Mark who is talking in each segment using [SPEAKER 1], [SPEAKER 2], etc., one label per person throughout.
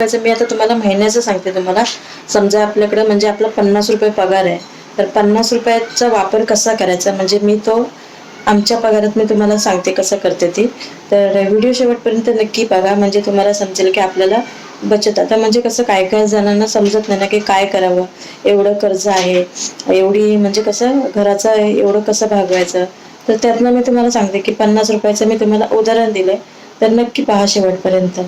[SPEAKER 1] मी आता तुम्हाला महिन्याचं सांगते तुम्हाला. समजा आपल्याकडे म्हणजे आपला पन्नास रुपये पगार आहे. तर पन्नास रुपयाचा वापर कसा करायचा? म्हणजे मी तो आमच्या पगारात मी तुम्हाला सांगते कसं करते ती. तर व्हिडिओ शेवटपर्यंत नक्की बघा. म्हणजे तुम्हाला समजेल की आपल्याला बचत. आता म्हणजे कसं काय काय जणांना समजत नाही ना की काय करावं. एवढं कर्ज आहे. एवढी म्हणजे कसं घराचं एवढं कसं भागवायचं? तर त्यातनं मी तुम्हाला सांगते की पन्नास रुपयाचं मी तुम्हाला उदाहरण दिलं तर नक्की पहा शेवटपर्यंत.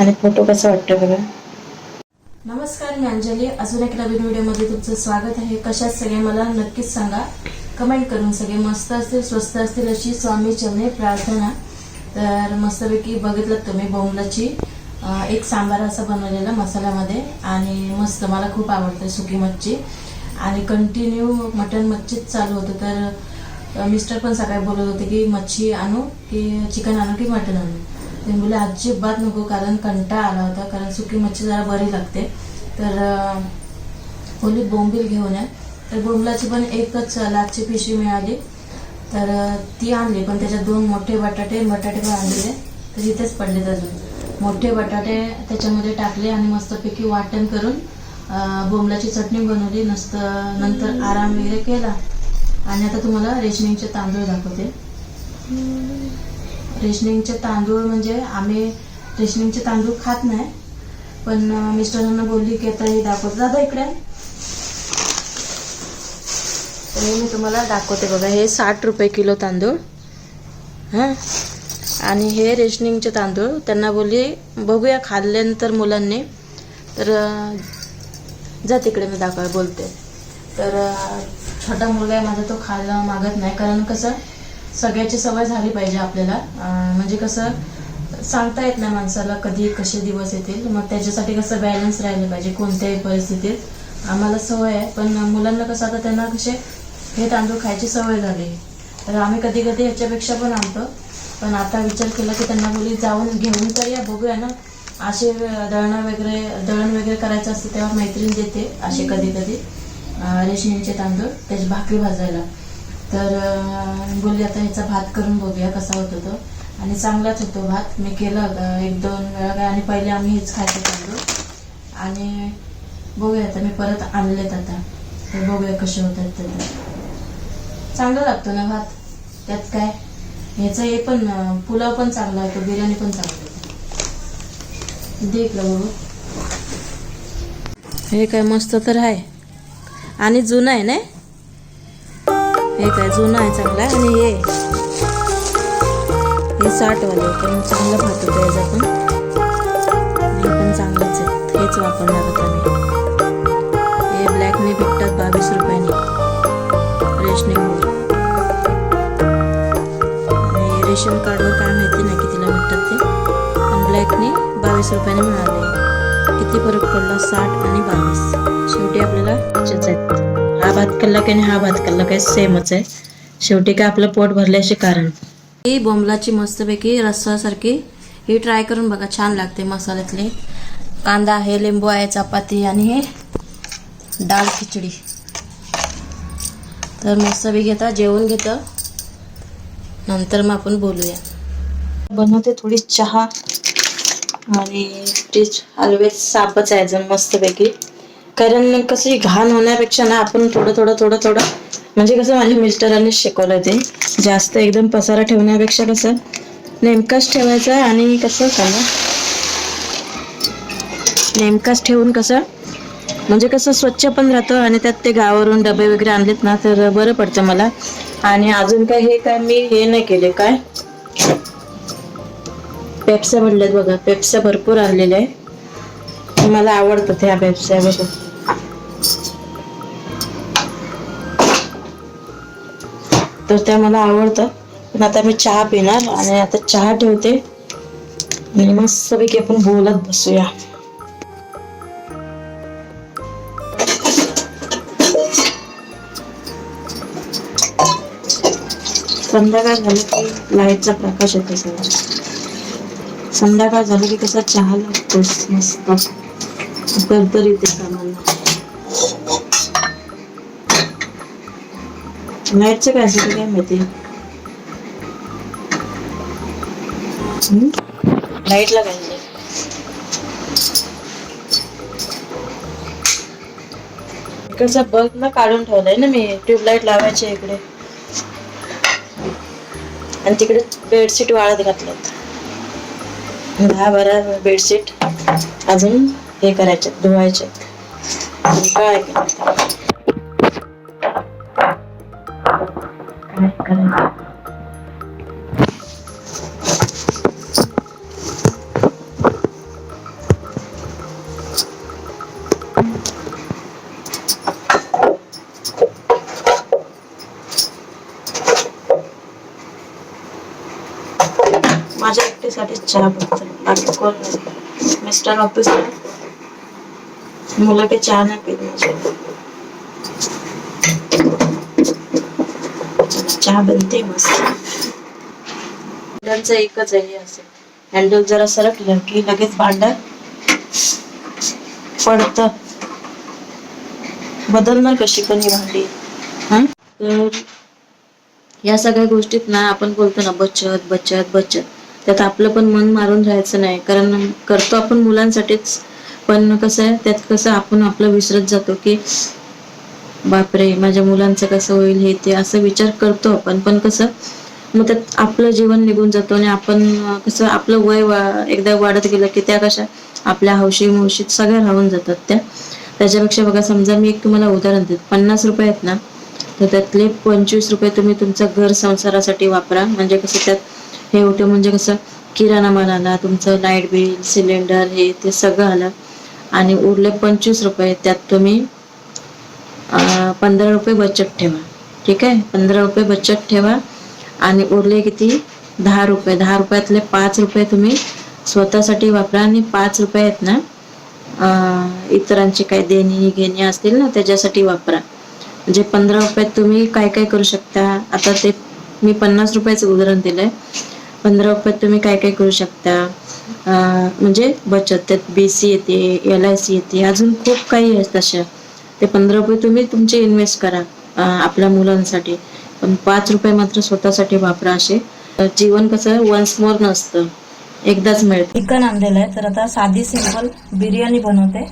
[SPEAKER 1] आणि फोटो कसा वाटतो बघा. नमस्कार मी अंजली. अजून एक नवीन व्हिडिओमध्ये तुमचं स्वागत आहे. कशात सगळे मला नक्कीच सांगा. कमेंट करून सगळे मस्त असतील स्वस्त असतील अशी स्वामी चरणे प्रार्थना. तर मस्तपैकी बघितलं तुम्ही बोंबलाची. एक सांबार असा बनवलेला मसाल्यामध्ये आणि मस्त मला खूप आवडते सुकी मच्छी. आणि कंटिन्यू मटन मच्छीच चालू होतं. तर मिस्टर पण सकाळी बोलत होते की मच्छी आणू की चिकन आणू की मटन आणू? ते बोले अजिबात नको कारण कंटाळा आला होता कारण सुकी मच्छी जरा बरी लागते. तर बोली बोंबील घेऊन या. तर बोंबलाची पण एकच लाचची पिशवी मिळाली. तर ती आणली पण त्याच्यात दोन मोठे बटाटे बटाटे पण आणलेले तर इथेच पडलेत अजून. मोठे बटाटे त्याच्यामध्ये टाकले आणि मस्तपैकी वाटण करून बोंबलाची चटणी बनवली. नसत नंतर आराम वगैरे केला. आणि आता तुम्हाला रेशनिंगचे तांदूळ दाखवते. रेशनिंगचे तांदूळ म्हणजे आम्ही रेशनिंगचे तांदूळ खात नाही. पण मिस्टरांना बोलली की आता हे दाखवत दादा इकडे. हे मी तुम्हाला दाखवते बघा हे साठ रुपये किलो तांदूळ. हां? आणि हे रेशनिंगचे तांदूळ त्यांना बोलली बघूया खाल्ल्यानंतर मुलांनी. तर जा तिकडे मी दाखवा बोलते. तर छोटा मुलगा आहे माझा तो खायला मागत नाही. कारण कसं सगळ्याची सवय झाली पाहिजे आपल्याला. म्हणजे कसं सांगता येत नाही माणसाला कधी कसे दिवस येतील मग त्याच्यासाठी कसं बॅलन्स राहिलं पाहिजे कोणत्याही परिस्थितीत. आम्हाला सवय आहे पण मुलांना कसं आता त्यांना कसे हे तांदूळ खायची सवय झाली. तर आम्ही कधी कधी ह्याच्यापेक्षा पण आणतो. पण आता विचार केला की त्यांना बोली जाऊन घेऊन तर या बघूया ना. असे दळणं वगैरे दळण वगैरे करायचं असतं तेव्हा मैत्रीण देते असे कधी कधी. रेशनिंगचे तांदूळ त्याची भाकरी भाजायला. तर बोलली आता ह्याचा भात करून बघूया कसा होतो तो आणि चांगलाच होतो भात. मी केलं एक दोन वेळा काय आणि पहिले आम्ही हेच खायचो तांदूळ. आणि बघूया आता मी परत आणलेत आता. तर बघूया कसे होतात ते चांगला लागतो ना भात? त्यात काय? ह्याचं हे पण पुलाव पण चांगला होतो बिर्याणी पण चांगली होते. देख बघू. हे काय मस्त तर आहे. आणि जुनं आहे ना हे काय जुनं आहे चांगला आणि हे हे साठवाले पण चांगलं भात होतं पण. हे पण चांगलंच आहे. हेच वापरणार होत मी हे ब्लॅकने भेटतात बावीस रुपयाने. रेशनिंगवर आणि रेशन कार्डवर काय माहिती नाही कितीला भेटतात ते. पण ब्लॅकने बावीस रुपयाने मिळाले. किती फरक पडला? साठ आणि बावीस. शेवटी आपल्याला ह्याचेच आहेत. भात खाल्ला की आणि हा भात खाल्ला काय सेमच आहे. शेवटी काय आपलं पोट भरल्याचे कारण. ही बोंबलाची मस्तपैकी रस्सासारखी ही ट्राय करून बघा छान लागते मसाल्यातली. कांदा आहे लिंबू आहे चपाती आणि हे डाळ खिचडी. तर मस्तपैकी घेता जेवण घेतं. नंतर मग आपण बोलूया. बनवते थोडी चहा आणि तेच हलवे सापच आहे जण मस्तपैकी. कारण कशी घाण होण्यापेक्षा ना आपण थोडं थोडं थोडं थोडं म्हणजे कसं माझ्या मिस्टरांनी शिकवलं ते. जास्त एकदम पसारा ठेवण्यापेक्षा कसं नेमकाच ठेवायचं आणि कसं सांगा नेमकाच ठेवून कसं म्हणजे कसं स्वच्छ पण राहतं आणि त्यात ते गावावरून डबे वगैरे आणलेत ना तर बरं पडतं मला. आणि अजून काय हे काय मी हे नाही केले काय? पेप्स्या भरल्यात बघा पेप्स्या भरपूर आणलेल्या आहे. मला आवडतात ह्या पेप्स्या बघा. तर त्या मला आवडतात पण आता मी चहा पिणार आणि आता चहा ठेवते. आणि मस्तपैकी आपण बोलत बसूया. संध्याकाळ झाली की लाईटचा प्रकाश येतो सगळं. संध्याकाळ झाली की कसा चहा लागतो मस्त. तरतरी येते सामान्य बाहेरचे काय असते माहिती लाइट लागायची इकडचा बल्ब ना काढून ठेवलाय ना मी ट्यूबलाईट लावायची इकडे आणि तिकडे बेडशीट वाळत घातल्यात दहा बारा बेडशीट अजून हे करायचे धुवायचे काय करायचं काय करायचं माझ्या एकटीसाठी चहा बनतो बाकी कोण नाही मिस्टर ऑफिस मुलं काही चहा नाही पित माझे चहा बनते मस्त एकच आहे असं. हँडल जरा सरकलं की लगेच भांडण पडत. बदलणार कशी पण ही भांडी? हा? तर या सगळ्या गोष्टीत ना आपण बोलतो ना बचत बचत बचत. त्यात आपलं पण मन मारून राहायचं नाही. कारण करतो आपण मुलांसाठीच पण कसं आहे त्यात कसं आपण आपलं विसरत जातो की बापरे माझ्या मुलांचं कसं होईल हे ते असं विचार करतो आपण. पण कसं मग त्यात आपलं जीवन निघून जातो आणि आपण कसं आपलं वय वा एकदा वाढत गेलं की त्या कशा आपल्या हौशी मुशीत सगळ्या राहून जातात त्या. त्याच्यापेक्षा बघा समजा मी एक तुम्हाला उदाहरण देते. पन्नास रुपये आहेत ना तर त्यातले पंचवीस रुपये तुम्ही तुमचं घर संसारासाठी वापरा. म्हणजे कसं त्यात हे होतं म्हणजे कसं किराणा माल आला तुमचं लाइट बिल सिलेंडर हे ते सगळं आलं. आणि उरले पंचवीस रुपये त्यात तुम्ही पंधरा रुपये बचत ठेवा. ठीक आहे? पंधरा रुपये बचत ठेवा आणि उरले किती? दहा रुपये. दहा रुपयातले पाच रुपये तुम्ही स्वतःसाठी वापरा आणि पाच रुपये आहेत ना इतरांची काही देणी घेणी असतील ना त्याच्यासाठी वापरा. म्हणजे पंधरा रुपयात तुम्ही काय काय करू शकता? आता ते मी पन्नास रुपयाचं उदाहरण दिलं आहे पंधरा रुपयात तुम्ही काय काय करू शकता? म्हणजे बचत त्यात बी सी येते एल आय सी येते अजून खूप काही आहेत तशा. ते पंधरा रुपये तुम्ही तुमचे इन्व्हेस्ट करा आपल्या मुलांसाठी. पण पाच रुपये मात्र स्वतःसाठी वापरा असे. जीवन कसं वन्स मोर नसतं. एकदाच मिळतं. चिकन आणलेलं आहे तर आता साधी सिंपल बिर्याणी बनवते.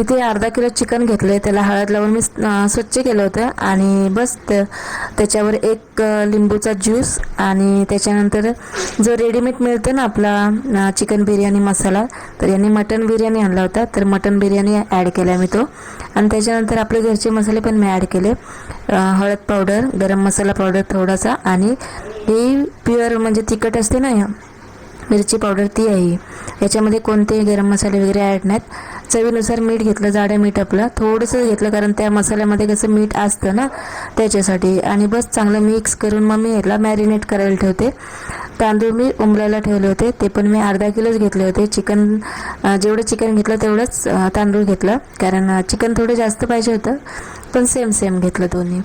[SPEAKER 2] इथे अर्धा किलो चिकन घेतलंय. त्याला हळद लावून मी स्वच्छ केलं होतं. आणि बस त्याच्यावर एक लिंबूचा ज्यूस आणि त्याच्यानंतर जो रेडीमेड मिळतो ना आपला चिकन बिर्याणी मसाला तर यांनी मटन बिर्याणी आणला होता. तर मटन बिर्याणी ॲड केला मी तो. आणि त्याच्यानंतर आपले घरचे मसाले पण मी ॲड केले. हळद पावडर गरम मसाला पावडर थोडासा आणि ही प्युअर म्हणजे तिखट असते ना मिरची पावडर ती आहे. याच्यामध्ये कोणतेही गरम मसाले वगैरे ॲड नाहीत. चवीनुसार मीठ घेतलं जाडं मीठ आपलं थोडंसं घेतलं कारण त्या मसाल्यामध्ये कसं मीठ असतं ना त्याच्यासाठी. आणि बस चांगलं मिक्स करून मग मी याला मॅरिनेट करायला ठेवते. तांदूळ मी उमलायला ठेवले होते ते पण मी अर्धा किलोच घेतले होते. चिकन जेवढं चिकन घेतलं तेवढंच तांदूळ घेतलं. कारण चिकन थोडं जास्त पाहिजे होतं पण सेम सेम घेतलं दोन्ही.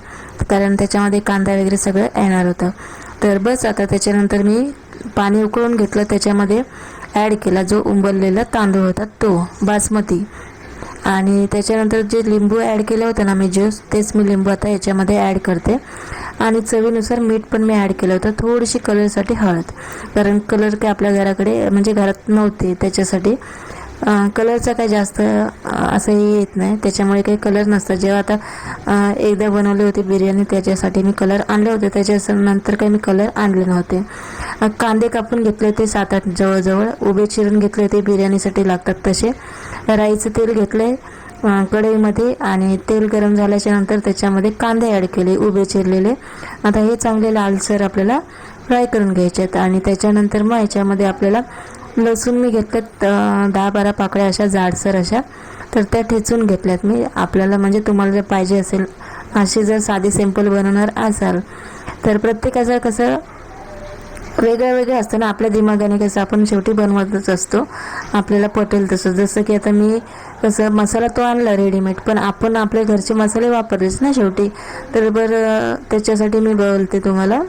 [SPEAKER 2] कारण त्याच्यामध्ये कांदा वगैरे सगळं येणार होतं. तर बस आता त्याच्यानंतर मी पाणी उकळून घेतलं त्याच्यामध्ये ॲड केला जो उंबरलेला तांदूळ होता तो बासमती. आणि त्याच्यानंतर जे लिंबू ॲड केलं होतं ना मी ज्यूस तेच मी लिंबू आता याच्यामध्ये ॲड करते. आणि चवीनुसार मीठ पण मी ॲड केलं होतं थोडीशी कलरसाठी हळद. कारण कलर काय आपल्या घराकडे म्हणजे घरात नव्हते त्याच्यासाठी. कलरचा काही जास्त असंही येत नाही. त्याच्यामुळे काही कलर नसतात. जेव्हा आता एकदा बनवली होती बिर्याणी त्याच्यासाठी मी कलर आणले होते. त्याच्या नंतर काही मी कलर आणले नव्हते. कांदे कापून घेतले होते सात आठ जवळजवळ. उभे चिरून घेतले होते बिर्याणीसाठी लागतात तसे. राईचं तेल घेतले कढईमध्ये आणि तेल गरम झाल्याच्यानंतर त्याच्यामध्ये कांदे ॲड केले उभे चिरलेले. आता हे चांगले लालसर आपल्याला फ्राय करून घ्यायचे आहेत. आणि त्याच्यानंतर मग याच्यामध्ये आपल्याला लसूण मी घेतल्यात दहा बारा पाकळ्या अशा जाडसर अशा. तर त्या ठेचून घेतल्यात मी. आपल्याला म्हणजे तुम्हाला जर पाहिजे असेल अशी जर साधी सिंपल बनवणार असाल तर प्रत्येकाचं कसं वेगळं वेगळं असतं ना. आपल्या दिमागाने कसं आपण शेवटी बनवतच असतो. आपल्याला पटेल तसं. जसं की आता मी कसं मसाला तो आणला रेडीमेड पण आपण आपल्या घरचे मसाले वापरलेच ना शेवटी. तर बरं त्याच्यासाठी मी बोलते तुम्हाला.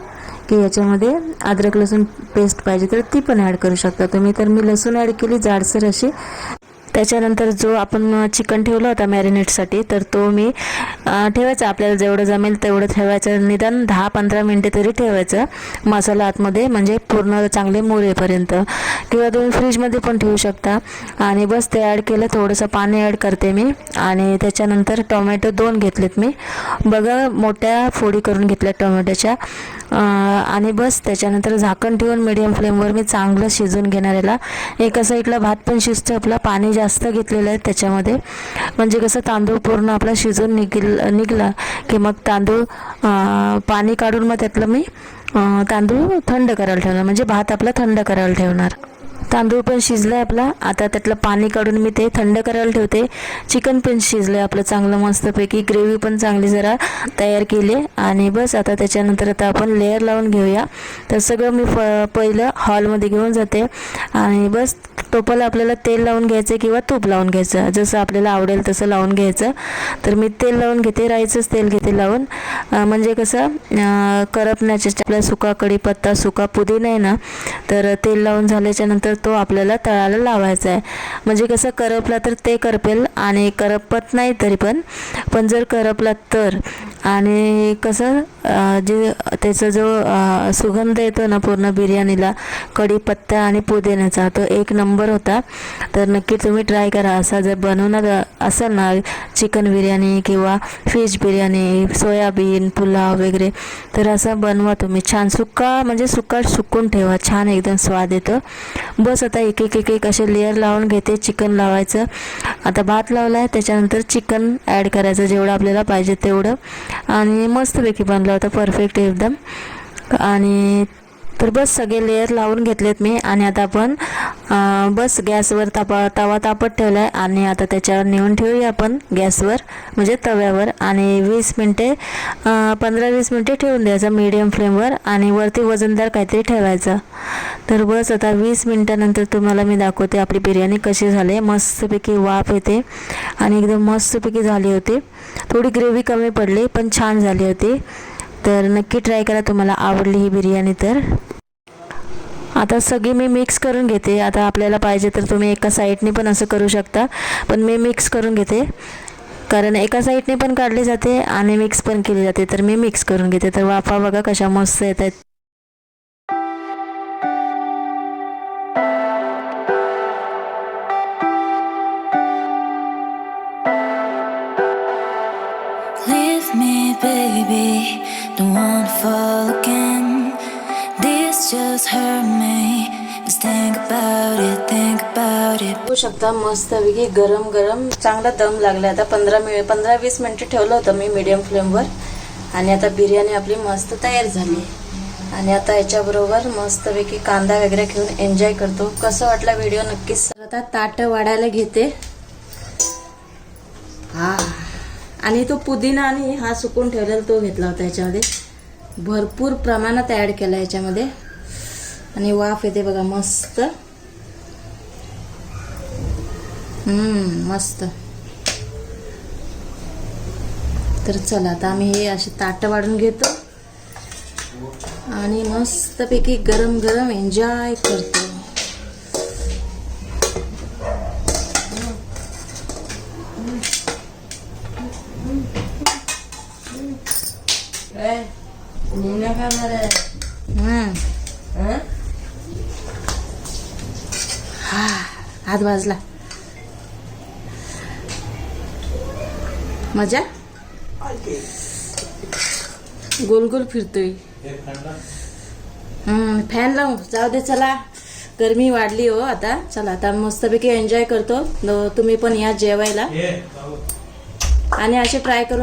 [SPEAKER 2] की याच्यामध्ये अद्रक लसूण पेस्ट पाहिजे तर ती पण ॲड करू शकता तुम्ही. तर मी लसूण ॲड केली जाडसर अशी. त्याच्यानंतर जो आपण चिकन ठेवला होता मॅरिनेटसाठी तर तो मी ठेवायचा. आपल्याला जेवढं जमेल तेवढं ठेवायचं. निदान दहा पंधरा मिनटे तरी ठेवायचं मसाला आतमध्ये म्हणजे पूर्ण चांगले मुरेपर्यंत. किंवा तुम्ही फ्रीजमध्ये पण ठेवू शकता. आणि बस ते ॲड केलं थोडंसं पाणी ॲड करते मी. आणि त्याच्यानंतर टोमॅटो दोन घेतलेत मी. बघा मोठ्या फोडी करून घेतल्या टोमॅटोच्या. आणि बस त्याच्यानंतर झाकण ठेवून मिडियम फ्लेमवर मी चांगलं शिजून घेणार याला एका साईडला भात पण शिजतो आपला पाणी जास्त घेतलेलं आहे त्याच्यामध्ये. म्हणजे कसं तांदूळ पूर्ण आपला शिजून निघेल निघला की मग तांदूळ पाणी काढून मग त्यातलं मी तांदूळ थंड करायला ठेवणार. म्हणजे भात आपला थंड करायला ठेवणार. तांदूळ पण शिजलं आहे आपला. आता त्यातलं पाणी काढून मी ते थंड करायला ठेवते. चिकन पण शिजलं आहे आपलं चांगलं मस्तपैकी. ग्रेव्ही पण चांगली जरा तयार केली. आणि बस आता त्याच्यानंतर आता आपण लेअर लावून घेऊया. तर सगळं मी फ पहिलं हॉलमध्ये घेऊन जाते. आणि बस टोपाला आपल्याला तेल लावून घ्यायचं किंवा तूप लावून घ्यायचं. जसं आपल्याला आवडेल तसं लावून घ्यायचं. तर मी तेल लावून घेते. राईचंच तेल घेते लावून. म्हणजे कसं अं, करपण्याच्या आपला सुका कढीपत्ता सुका पुदिना आहे ना तर तेल लावून झाल्याच्यानंतर तो आपल्याला तळाला लावायचा आहे म्हणजे कसं करपला तर ते करपेल आणि करपत नाही तरी पण. पण जर करपला तर. आणि कसं जे त्याचा जो सुगंध येतो ना पूर्ण बिर्याणीला कढीपत्ता आणि पुदिन्याचा तो एक नंबर होता. तर नक्की तुम्ही ट्राय करा. असा जर बनवणार असाल ना चिकन बिर्याणी किंवा फिश बिर्याणी सोयाबीन पुलाव वगैरे तर असं बनवा तुम्ही. छान सुका म्हणजे सुका सुकून ठेवा. छान एकदम स्वाद येतो. बस आता एक एक एक एक असे लेअर लावून घेते चिकन लावायचं. आता भात लावला आहे त्याच्यानंतर चिकन ॲड करायचं जेवढं आपल्याला पाहिजे तेवढं. आणि मस्तपैकी बनला होता परफेक्ट एकदम. आणि तर बस सगळे लेअर लावून घेतलेत मी आणि आता आपण बस गॅसवर तापा तवा तापत ठेवला आहे आणि आता त्याच्यावर नेऊन ठेवूया आपण गॅसवर म्हणजे तव्यावर आणि वीस मिनटे पंधरा वीस मिनटे ठेवून द्यायचं मीडियम फ्लेमवर आणि वरती वजनदार काहीतरी ठेवायचं. तर बस आता वीस मिनटानंतर तुम्हाला मी दाखवते आपली बिर्याणी कशी झाली. मस्तपैकी वाफ येते आणि एकदम मस्तपैकी झाली होती. थोडी ग्रेव्ही कमी पडली पण छान झाली होती. तर नक्की ट्राय करा तुम्हाला आवडली ही बिर्याणी तर. आता सगळी मी मिक्स करून घेते. आता आपल्याला पाहिजे तर तुम्ही एका साईडने पण असं करू शकता. पण मी मिक्स करून घेते. कारण एका साईडने पण काढली जाते आणि मिक्स पण केली जाते. तर मी मिक्स करून घेते. तर वाफा बघा कशा मस्त येत आहेत
[SPEAKER 3] Leave me, baby. Don't wanna fall again. This just hurt me. Just think about it, think about it.
[SPEAKER 1] बघू शकता मस्तपैकी गरम गरम. चांगला दम लागला. आता पंधरा मिनिट पंधरा वीस मिनिटं ठेवलं होतं मी मीडियम फ्लेमवर आणि आता बिर्याणी आपली मस्त तयार झाली. आणि आता याच्याबरोबर मस्तपैकी कांदा वगैरे घेऊन एन्जॉय करतो. कसं वाटला व्हिडिओ नक्कीच आता ताटं वाढायला घेते. आणि तो पुदिना आणि हा सुकून ठेवलेला तो घेतला होता याच्यामध्ये. भरपूर प्रमाणात ॲड केला याच्यामध्ये. आणि वाफ येते बघा मस्त. मस्त. तर चला आता आम्ही हे असे ताटं वाढून घेतो. आणि मस्तपैकी गरम गरम एन्जॉय करतो. हा हात भाजला. मजा? गोल गोल फिरतोय. हम्म, फॅन लावू. जाऊ दे चला. गरमी वाढली हो आता. चला आता मस्तपैकी एन्जॉय करतो. तुम्ही पण या जेवायला. आणि असे ट्राय करून